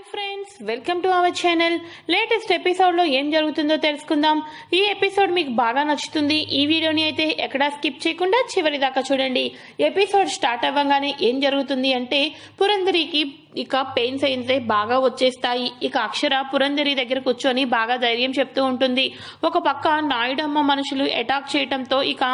Hi friends welcome to our channel latest ఎపిసోడ్లో ఏం జరుగుతుందో తెలుసుకుందాం. ఈ ఎపిసోడ్ మీకు బాగా నచ్చుతుంది. ఈ వీడియోని అయితే ఎక్కడా స్కిప్ చేయకుండా చివరి దాకా చూడండి. ఎపిసోడ్ స్టార్ట్ అవ్వగానే ఏం జరుగుతుంది అంటే పురంధరికి ఇక పెయిన్స్ అయితే బాగా వచ్చేస్తాయి. ఇక అక్షర పురంధరి దగ్గర కూర్చొని బాగా ధైర్యం చెప్తూ ఉంటుంది. ఒక పక్క నాయుడమ్మ మనుషులు అటాక్ చేయడంతో ఇక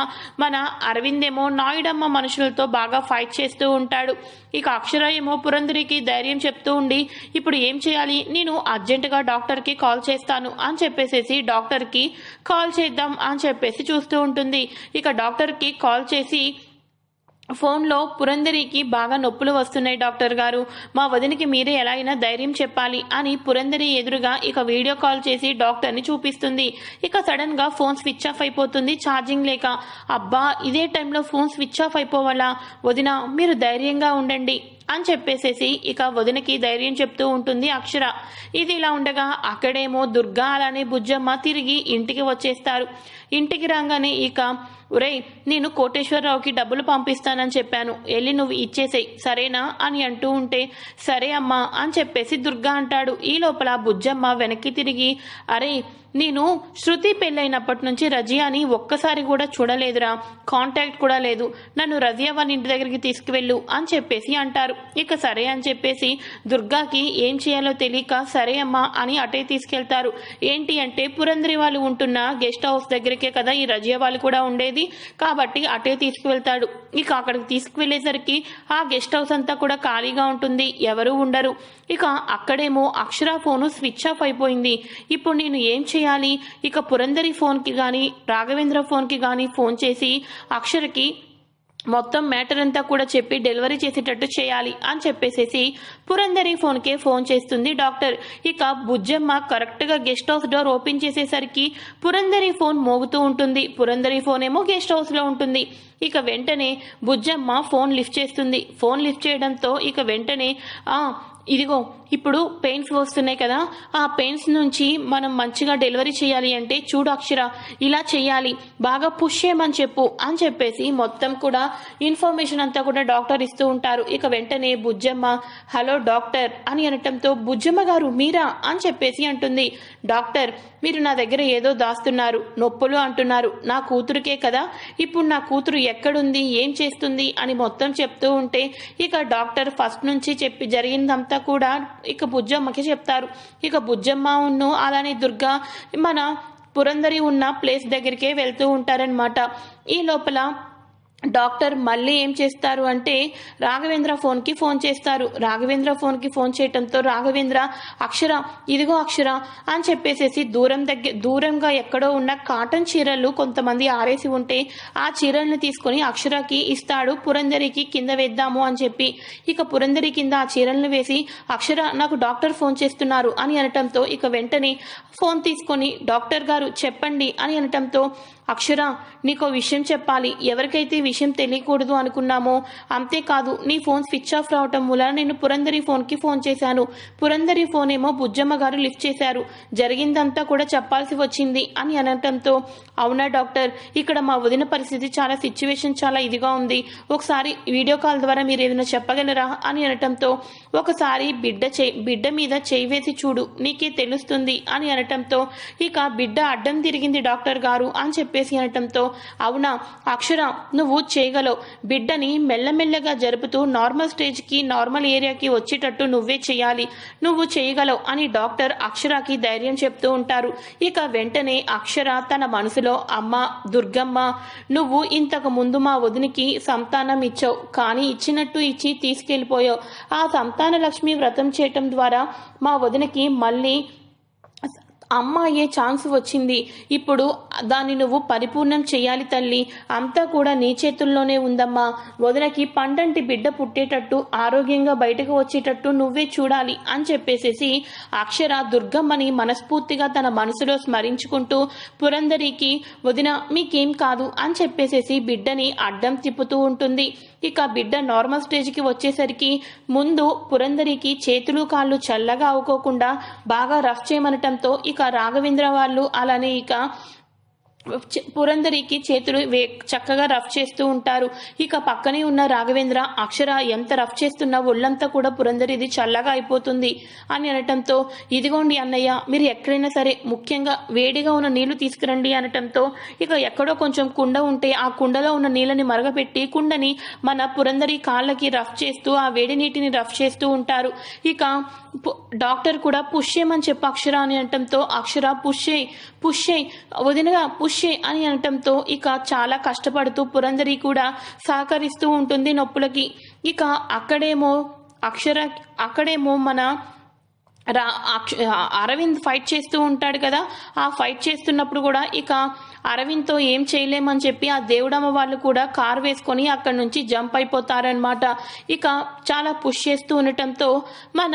మన అరవింద్ ఏమో నాయుడమ్మ మనుషులతో బాగా ఫైట్ చేస్తూ ఉంటాడు. ఇక అక్షర ఏమో పురంధరికి ధైర్యం చెప్తూ ఉండి ఇప్పుడు ఏం చేయాలి? నేను అర్జెంటుగా డాక్టర్కి కాల్ చేస్తాను అని చెప్పేసేసి డాక్టర్కి కాల్ చేద్దాం అని చెప్పేసి చూస్తూ ఉంటుంది. ఇక డాక్టర్కి కాల్ చేసి ఫోన్లో పురంధరికి బాగా నొప్పులు వస్తున్నాయి డాక్టర్ గారు. మా వదినికి మీరే ఎలా అయినా ధైర్యం చెప్పాలి అని పురంధరి ఎదురుగా ఇక వీడియో కాల్ చేసి డాక్టర్ని చూపిస్తుంది. ఇక సడన్గా ఫోన్ స్విచ్ ఆఫ్ అయిపోతుంది ఛార్జింగ్ లేక. అబ్బా ఇదే టైంలో ఫోన్ స్విచ్ ఆఫ్ అయిపోవాలా? వదిన మీరు ధైర్యంగా ఉండండి. అని చెప్పేసేసి ఇక వదినకి ధైర్యం చెప్తూ ఉంటుంది అక్షర. ఇది ఇలా ఉండగా అక్కడేమో దుర్గా అలానే బుజ్జమ్మ తిరిగి ఇంటికి వచ్చేస్తారు. ఇంటికి రాగానే ఇక ఒరేయ్ నేను కోటేశ్వరరావుకి డబ్బులు పంపిస్తానని చెప్పాను. వెళ్ళి నువ్వు ఇచ్చేసేయ్. సరేనా? అని అంటూ ఉంటే సరే అమ్మా అని చెప్పేసి దుర్గా అంటాడు. ఈ లోపల బుజ్జమ్మ వెనక్కి తిరిగి అరే నేను శృతి పెళ్ళైనప్పటి నుంచి రజియాని ఒక్కసారి కూడా చూడలేదురా. కాంటాక్ట్ కూడా లేదు. నన్ను రజియా వాళ్ళ ఇంటి దగ్గరికి తీసుకువెళ్ళు అని చెప్పేసి అంటారు. ఇక సరే అని చెప్పేసి దుర్గాకి ఏం చేయాలో తెలియక సరే అమ్మా అని అటే తీసుకెళ్తారు. ఏంటి అంటే పురంధరి వాళ్ళు ఉంటున్న గెస్ట్ హౌస్ దగ్గరికే కదా ఈ రజియా వాళ్ళు కూడా ఉండేది. కాబట్టి అటే తీసుకువెళ్తాడు. ఇక అక్కడికి తీసుకువెళ్ళేసరికి ఆ గెస్ట్ హౌస్ అంతా కూడా ఖాళీగా ఉంటుంది. ఎవరు ఉండరు. ఇక అక్కడేమో అక్షర ఫోను స్విచ్ ఆఫ్ అయిపోయింది. ఇప్పుడు నేను ఏం చేయాలి? ఇక పురంధరి ఫోన్కి కానీ రాఘవేంద్ర ఫోన్కి కానీ ఫోన్ చేసి అక్షరకి మొత్తం మ్యాటర్ అంతా కూడా చెప్పి డెలివరీ చేసేటట్టు చేయాలి అని చెప్పేసేసి పురంధరి ఫోన్కే ఫోన్ చేస్తుంది డాక్టర్. ఇక బుజ్జమ్మ కరెక్ట్గా గెస్ట్ హౌస్ డోర్ ఓపెన్ చేసేసరికి పురంధరి ఫోన్ మోగుతూ ఉంటుంది. పురంధరి ఫోన్ ఏమో గెస్ట్ హౌస్లో ఉంటుంది. ఇక వెంటనే బుజ్జమ్మ ఫోన్ లిఫ్ట్ చేస్తుంది. ఫోన్ లిఫ్ట్ చేయడంతో ఇక వెంటనే ఆ ఇదిగో ఇప్పుడు పెయిన్స్ వస్తున్నాయి కదా. ఆ పెయిన్స్ నుంచి మనం మంచిగా డెలివరీ చేయాలి అంటే చూడు అక్షర ఇలా చేయాలి. బాగా పుష్ చేయమని చెప్పు అని చెప్పేసి మొత్తం కూడా ఇన్ఫర్మేషన్ అంతా కూడా డాక్టర్ ఇస్తూ ఉంటారు. ఇక వెంటనే బుజ్జమ్మ హలో డాక్టర్. అని అనటంతో బుజ్జమ్మ గారు మీరా అని చెప్పేసి అంటుంది. డాక్టర్ మీరు నా దగ్గర ఏదో దాస్తున్నారు నొప్పులు అంటున్నారు నా కూతురుకే కదా ఇప్పుడు నా కూతురు ఎక్కడుంది ఏం చేస్తుంది అని మొత్తం చెప్తూ ఉంటే ఇక డాక్టర్ ఫస్ట్ నుంచి చెప్పి జరిగిందంతా కూడా ఇక బుజ్జమ్మకి చెప్తారు. ఇక బుజ్జమ్మ ఉన్ను అలానే దుర్గా మన పురంధరి ఉన్న ప్లేస్ దగ్గరికే వెళ్తూ ఉంటారనమాట ఈ లోపల డాక్టర్ మళ్ళీ ఏం చేస్తారు అంటే రాఘవేంద్ర ఫోన్కి ఫోన్ చేస్తారు. రాఘవేంద్ర ఫోన్కి ఫోన్ చేయటంతో రాఘవేంద్ర అక్షర ఇదిగో అక్షర అని చెప్పేసేసి దూరం దగ్గర దూరంగా ఎక్కడో ఉన్న కాటన్ చీరలు కొంతమంది ఆరేసి ఉంటే ఆ చీరల్ని తీసుకొని అక్షరకి ఇస్తాడు పురంధరికి కింద వేద్దాము అని చెప్పి. ఇక పురంధరి కింద ఆ చీరలను వేసి అక్షర నాకు డాక్టర్ ఫోన్ చేస్తున్నారు అని అనటంతో ఇక వెంటనే ఫోన్ తీసుకొని డాక్టర్ గారు చెప్పండి అని అనటంతో అక్షర నీకో విషయం చెప్పాలి. ఎవరికైతే విషయం తెలియకూడదు అనుకున్నామో అంతేకాదు నీ ఫోన్ స్విచ్ ఆఫ్ రావటం వల్ల నేను పురంధరి ఫోన్కి ఫోన్ చేశాను. పురంధరి ఫోన్ ఏమో బుజ్జమ్మ గారు లిఫ్ట్ చేశారు. జరిగిందంతా కూడా చెప్పాల్సి వచ్చింది అని అనటంతో అవునా డాక్టర్? ఇక్కడ మా వదిన పరిస్థితి చాలా సిచ్యువేషన్ చాలా ఇదిగా ఉంది. ఒకసారి వీడియో కాల్ ద్వారా మీరు ఏదైనా చెప్పగలరా అని అనటంతో ఒకసారి బిడ్డ చే బిడ్డ మీద చేయి వేసి చూడు నీకే తెలుస్తుంది అని అనటంతో ఇక బిడ్డ అడ్డం తిరిగింది డాక్టర్ గారు అని చెప్పేసి అనటంతో అవునా అక్షర నువ్వు చేయగలవు. బిడ్డని మెల్లమెల్లగా జరుపుతూ నార్మల్ స్టేజ్కి నార్మల్ ఏరియాకి వచ్చేటట్టు నువ్వే చేయాలి. నువ్వు చేయగలవు అని డాక్టర్ అక్షరకి ధైర్యం చెప్తూ ఉంటారు. ఇక వెంటనే అక్షర తన మనసులో అమ్మ దుర్గమ్మ నువ్వు ఇంతకు ముందు మా వదినికి సంతానం ఇచ్చావు కానీ ఇచ్చినట్టు ఇచ్చి తీసుకెళ్ళిపోయావు. ఆ సంతాన లక్ష్మి వ్రతం చేయటం ద్వారా మా వదినకి మళ్ళీ అమ్మ అయ్యే ఛాన్స్ వచ్చింది. ఇప్పుడు దాన్ని నువ్వు పరిపూర్ణం చేయాలి తల్లి. అంతా కూడా నీ చేతుల్లోనే ఉందమ్మా. వదినకి పండంటి బిడ్డ పుట్టేటట్టు ఆరోగ్యంగా బయటకు వచ్చేటట్టు నువ్వే చూడాలి అని చెప్పేసేసి అక్షర దుర్గమ్మని మనస్ఫూర్తిగా తన మనసులో స్మరించుకుంటూ పురంధరికి వదిన మీకేం కాదు అని చెప్పేసేసి బిడ్డని అడ్డం తిప్పుతూ ఉంటుంది. ఇక బిడ్డ నార్మల్ స్టేజ్కి వచ్చేసరికి ముందు పురంధరికి చేతులు కాళ్ళు చల్లగా అవుకోకుండా బాగా రఫ్ చేయమనటంతో ఇక రాఘవేంద్ర వాళ్ళు అలానే ఇక పురందరికి చేతులు వే చక్కగా రఫ్ చేస్తూ ఉంటారు. ఇక పక్కనే ఉన్న రాఘవేంద్ర అక్షర ఎంత రఫ్ చేస్తున్నా ఒళ్ళంతా కూడా పురందరిది చల్లగా అయిపోతుంది. అని అనటంతో ఇదిగోండి అన్నయ్య మీరు ఎక్కడైనా సరే ముఖ్యంగా వేడిగా ఉన్న నీళ్ళు తీసుకురండి అనటంతో ఇక ఎక్కడో కొంచెం కుండ ఉంటే ఆ కుండలో ఉన్న నీళ్ళని మరగపెట్టి కుండని మన పురందరి కాళ్ళకి రఫ్ చేస్తూ ఆ వేడి నీటిని రఫ్ చేస్తూ ఉంటారు. ఇక పు- డాక్టర్ కూడా పుష్ చేయమని చెప్పు అక్షర అని అనటంతో అక్షర పుష్ చేయి పుష్ చేయి వదినగా పుష్ మనిషి అని అనటంతో ఇక చాలా కష్టపడుతూ పురందరి కూడా సహకరిస్తూ ఉంటుంది నొప్పులకి. ఇక అక్కడేమో అక్షర అక్కడేమో మన రా అక్ష- అరవింద్ ఫైట్ చేస్తూ ఉంటాడు కదా. ఆ ఫైట్ చేస్తున్నప్పుడు కూడా ఇక అరవింద్తో ఏం చేయలేమని చెప్పి ఆ దేవుడమ్మ వాళ్ళు కూడా కార్ వేసుకొని అక్కడి నుంచి జంప్ అయిపోతారనమాట ఇక చాలా పుష్ చేస్తూ ఉండటంతో మన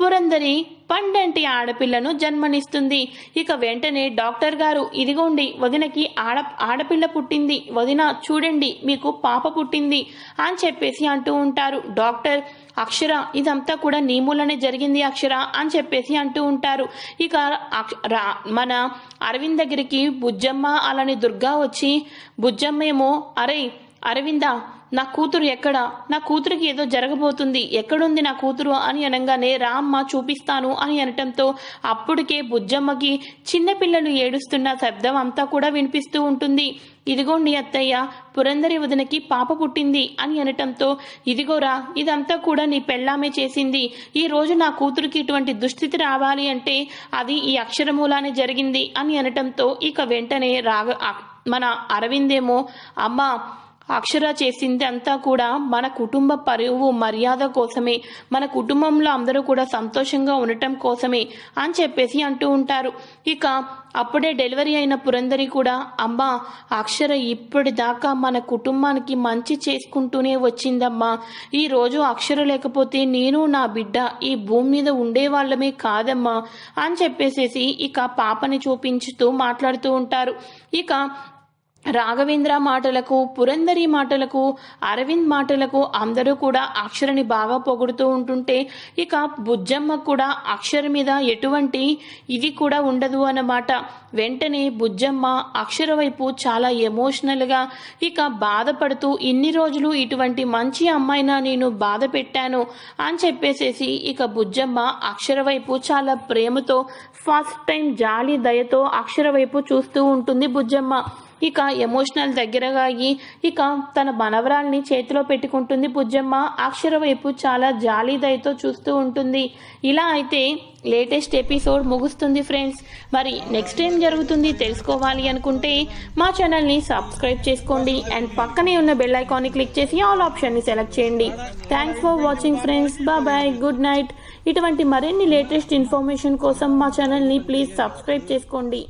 పురందరి పండంటి ఆడపిల్లను జన్మనిస్తుంది. ఇక వెంటనే డాక్టర్ గారు ఇదిగోండి వదినకి ఆడ ఆడపిల్ల పుట్టింది. వదిన చూడండి మీకు పాప పుట్టింది అని చెప్పేసి అంటూ ఉంటారు. డాక్టర్ అక్షర ఇదంతా కూడా నీ మూలనే జరిగింది అక్షర అని చెప్పేసి అంటూ ఉంటారు. ఇక అక్ష- రా- మన అరవింద్ దగ్గరికి బుజ్జమ్మ అలానే దుర్గా వచ్చి బుజ్జమ్మ ఏమో అరే అరవిందా నా కూతురు ఎక్కడ? నా కూతురికి ఏదో జరగబోతుంది. ఎక్కడుంది నా కూతురు అని అనగానే రామ్మ చూపిస్తాను అని అనటంతో అప్పటికే బుజ్జమ్మకి చిన్నపిల్లలు ఏడుస్తున్న శబ్దం అంతా కూడా వినిపిస్తూ ఉంటుంది. ఇదిగోండి అత్తయ్య పురందరి వదనకి పాప పుట్టింది అని అనటంతో ఇదిగోరా ఇదంతా కూడా నీ పెళ్ళామే చేసింది. ఈ రోజు నా కూతురికి ఇటువంటి దుస్థితి రావాలి అంటే అది ఈ అక్షరమూలానే జరిగింది అని అనటంతో ఇక వెంటనే రాగ మన అరవిందేమో అమ్మా అక్షర చేసింది అంతా కూడా మన కుటుంబ పరువు మర్యాద కోసమే. మన కుటుంబంలో అందరూ కూడా సంతోషంగా ఉండటం కోసమే అని చెప్పేసి అంటూ ఉంటారు. ఇక అప్పుడే డెలివరీ అయిన పురందరి కూడా అమ్మా అక్షర ఇప్పటిదాకా మన కుటుంబానికి మంచి చేసుకుంటూనే వచ్చిందమ్మా. ఈరోజు అక్షర లేకపోతే నేను నా బిడ్డ ఈ భూమి మీద ఉండేవాళ్ళమే కాదమ్మా. అని చెప్పేసేసి ఇక పాపని చూపించుతూ మాట్లాడుతూ ఉంటారు. ఇక రాఘవేంద్ర మాటలకు పురందరి మాటలకు అరవింద్ మాటలకు అందరూ కూడా అక్షరని బాగా పొగుడుతూ ఉంటుంటే ఇక బుజ్జమ్మ కూడా అక్షర మీద ఎటువంటి ఇది కూడా ఉండదు అన్నమాట. వెంటనే బుజ్జమ్మ అక్షర వైపు చాలా ఎమోషనల్గా ఇక బాధపడుతూ ఇన్ని రోజులు ఇటువంటి మంచి అమ్మాయినా నేను బాధ పెట్టాను అని చెప్పేసేసి ఇక బుజ్జమ్మ అక్షర వైపు చాలా ప్రేమతో ఫస్ట్ టైం జాలి దయతో అక్షర వైపు చూస్తూ ఉంటుంది బుజ్జమ్మ. ఇక ఎమోషనల్ దగ్గరగా అయ్యి ఇక తన మనవరాల్ని చేతిలో పెట్టుకుంటుంది పుజ్జమ్మ అక్షర వైపు చాలా జాలి దయతో చూస్తూ ఉంటుంది. ఇలా అయితే లేటెస్ట్ ఎపిసోడ్ ముగుస్తుంది ఫ్రెండ్స్. మరి నెక్స్ట్ ఏం జరుగుతుంది తెలుసుకోవాలి అనుకుంటే మా ఛానల్ని సబ్స్క్రైబ్ చేసుకోండి. అండ్ పక్కనే ఉన్న బెల్ ఐకాన్ని క్లిక్ చేసి ఆల్ ఆప్షన్ని సెలెక్ట్ చేయండి. Thanks for watching friends bye good night ఇటువంటి మరిన్ని లేటెస్ట్ ఇన్ఫర్మేషన్ కోసం మా ఛానల్ని ప్లీజ్ సబ్స్క్రైబ్ చేసుకోండి.